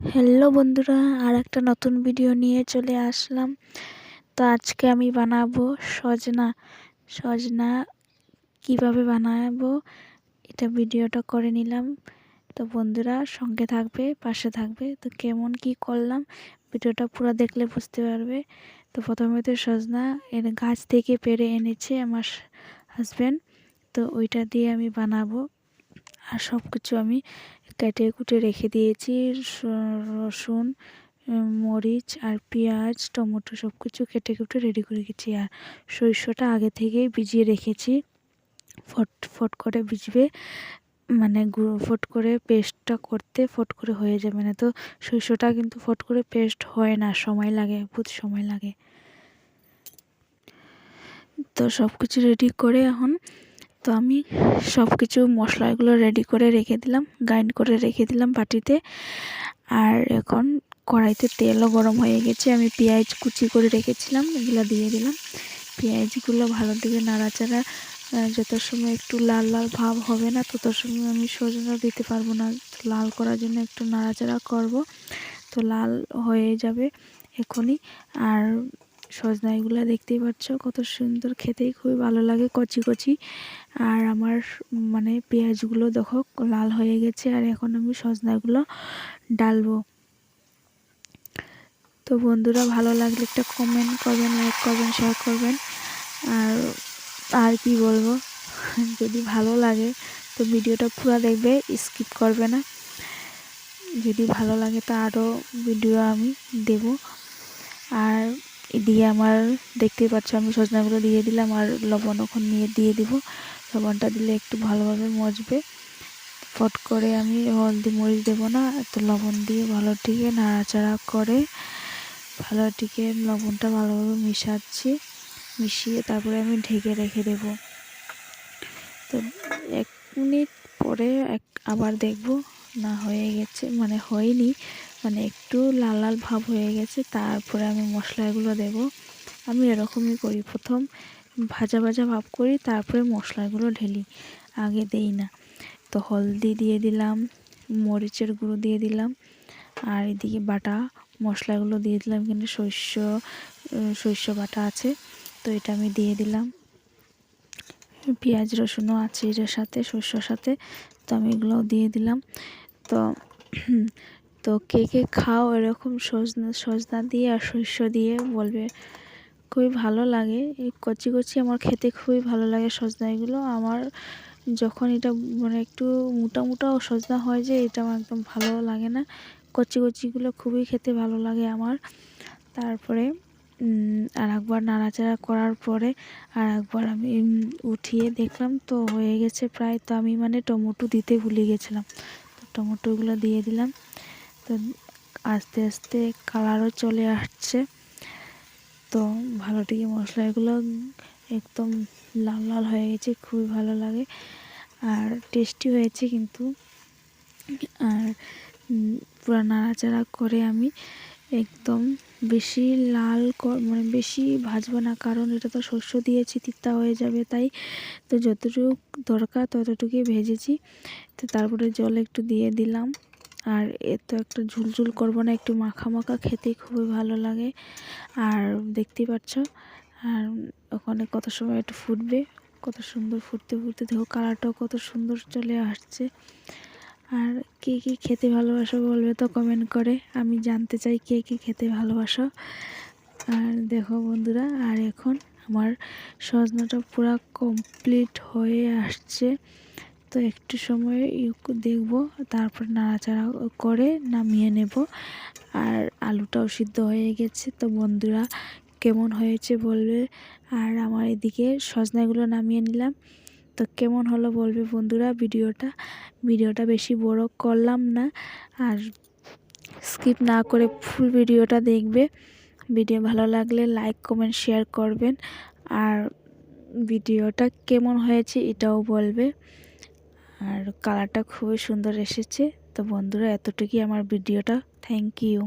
Hello বন্ধুরা আর একটা নতুন ভিডিও নিয়ে চলে আসলাম। তো আজকে আমি বানাবো সজনা। সজনা কীভাবে বানাবো এটা ভিডিওটা করে নিলাম। তো বন্ধুরা, সঙ্গে থাকবে, পাশে থাকবে। তো কেমন কি করলাম ভিডিওটা পুরো দেখলে বুঝতে পারবে। তো প্রথমে তো সজনা এর গাছ থেকে পেরে এনেছে আমার হাজব্যান্ড তো ওইটা দিয়ে আমি বানাবো। আর সব কিছু আমি কেটে কুটে রেখে দিয়েছি। রসুন মরিচ আর পেঁয়াজ, টমেটো সব কিছু কেটে কুটে রেডি করে রেখেছি। আর সরিষাটা আগে থেকেই ভিজিয়ে রেখেছি। ফট ফট করে ভিজবে। মানে গুঁড়ো ফট করে পেস্টটা করতে ফট করে হয়ে যাবে না। তো সরিষাটা কিন্তু ফট করে পেস্ট হয় না, সময় লাগে, বহুত সময় লাগে। তো সব কিছু রেডি করে এখন তো আমি সব কিছু মশলাগুলো রেডি করে রেখে দিলাম গ্রাইন্ড করে রেখে দিলাম বাটিতে। আর এখন কড়াইতে তেলও গরম হয়ে গেছে, আমি পেঁয়াজ কুচি করে রেখেছিলাম, এগুলো দিয়ে দিলাম। পেঁয়াজগুলো ভালো দিকে নাড়াচাড়া যত সময় একটু লাল লাল ভাব হবে না, তত সময় আমি সজনা দিতে পারব না। লাল করার জন্য একটু নাড়াচাড়া করব, তো লাল হয়ে যাবে এখনই। আর সজনা এগুলো দেখতেই পাচ্ছ, কত সুন্দর খেতেই খুবই ভালো লাগে, কচি কচি। আর আমার মানে পেঁয়াজগুলো দেখো, লাল হয়ে গেছে, আর এখন আমি সজনাগুলো ডালবো। তো বন্ধুরা, ভালো লাগলে একটা কমেন্ট করবেন লাইক করবেন শেয়ার করবেন। আর আর কি বলব, যদি ভালো লাগে, তো ভিডিওটা পুরো দেখবে স্কিপ করবে না। যদি ভালো লাগে, তা আরও ভিডিও আমি দেব। আর দিয়ে আমার, দেখতেই পাচ্ছ আমি সজনাগুলো দিয়ে দিলাম আর লবণ ওখান নিয়ে দিয়ে দিব। লবণটা দিলে একটু ভালোভাবে মজবে। ফট করে আমি হলদি মরিচ দেবো না তো লবণ দিয়ে ভালো টিকে নাড়াচাড়া করে ভালো টিকে লবণটা ভালোভাবে মিশাচ্ছি। মিশিয়ে তারপরে আমি ঢেকে রেখে দেব। তো এক মিনিট পরে এক আবার দেখব, না হয়ে গেছে মানে হয়নি। মানে একটু লাল লাল ভাব হয়ে গেছে, তারপরে আমি মশলাগুলো দেব। আমি এরকমই করি, প্রথম ভাজা ভাজা ভাব করি, তারপরে মশলাগুলো ঢেলি। আগে দেই না। তো হলদি দিয়ে দিলাম, মরিচের গুঁড়ো দিয়ে দিলাম, আর এদিকে বাটা মশলাগুলো দিয়ে দিলাম, এখানে শস্য শস্য বাটা আছে, তো এটা আমি দিয়ে দিলাম। পেঁয়াজ, রসুনও আছে এটার সাথে, শস্যর সাথে, তো আমি এগুলোও দিয়ে দিলাম। তো তো কে কে খাও এরকম সজনা সজনা দিয়ে আর শস্য দিয়ে বলবে। খুবই ভালো লাগে। এই কচি কচি আমার খেতে খুবই ভালো লাগে সজনা এগুলো। আমার যখন এটা মানে একটু মোটা মোটা সজনা হয় যে, এটা আমার একদম ভালো লাগে না। কচি, কচিগুলো খুবই খেতে ভালো লাগে আমার। তারপরে আর একবার নাড়াচাড়া করার পরে আর একবার আমি উঠিয়ে দেখলাম তো হয়ে গেছে প্রায়। তো আমি মানে টমেটো দিতে ভুলে গেছিলাম। তো টমেটোগুলো দিয়ে দিলাম। তো আস্তে আস্তে কালারও চলে আসছে। তো ভালো টিকে মশলাগুলো একদম লাল লাল হয়ে গেছে, খুবই ভালো লাগে। আর টেস্টি হয়েছে কিন্তু। আর পুরো নাড়াচাড়া করে আমি একদম বেশি লাল মানে বেশি ভাজবো না, কারণ এটা তো শস্য দিয়েছি তিতা হয়ে যাবে তাই। তো যতটুকু দরকার ততটুকুই ভেজেছি। তো তারপরে জল একটু দিয়ে দিলাম। আর এ তো একটা ঝুলঝুল করব না, একটু মাখা মাখা খেতে খুবই ভালো লাগে। আর দেখতেই পাচ্ছ আর ওখানে কত সময় একটু ফুটবে, কত সুন্দর ফুটতে ফুটতে দেখো কালারটাও কত সুন্দর চলে আসছে। আর কে কী খেতে ভালোবাসো বলবে তো কমেন্ট করে, আমি জানতে চাই কে কী খেতে ভালোবাসো। আর দেখো বন্ধুরা, আর এখন আমার সজনাটা পুরো কমপ্লিট হয়ে আসছে। তো একটু সময় দেখব, তারপর নাড়াচাড়া করে নামিয়ে নেব। আর আলুটাও সিদ্ধ হয়ে গেছে, তো বন্ধুরা কেমন হয়েছে বলবে? আর আমার এদিকে সজনাগুলো নামিয়ে নিলাম। তো কেমন হলো বলবে বন্ধুরা ভিডিওটা? ভিডিওটা বেশি বড় করলাম না, আর স্কিপ না করে ফুল ভিডিওটা দেখবে। ভিডিও ভালো লাগলে লাইক, কমেন্ট, শেয়ার করবেন। আর ভিডিওটা কেমন হয়েছে এটাও বলবে। আর কালারটা খুবই সুন্দর এসেছে। তো বন্ধুরা এতটুকুই আমার ভিডিওটা থ্যাংক ইউ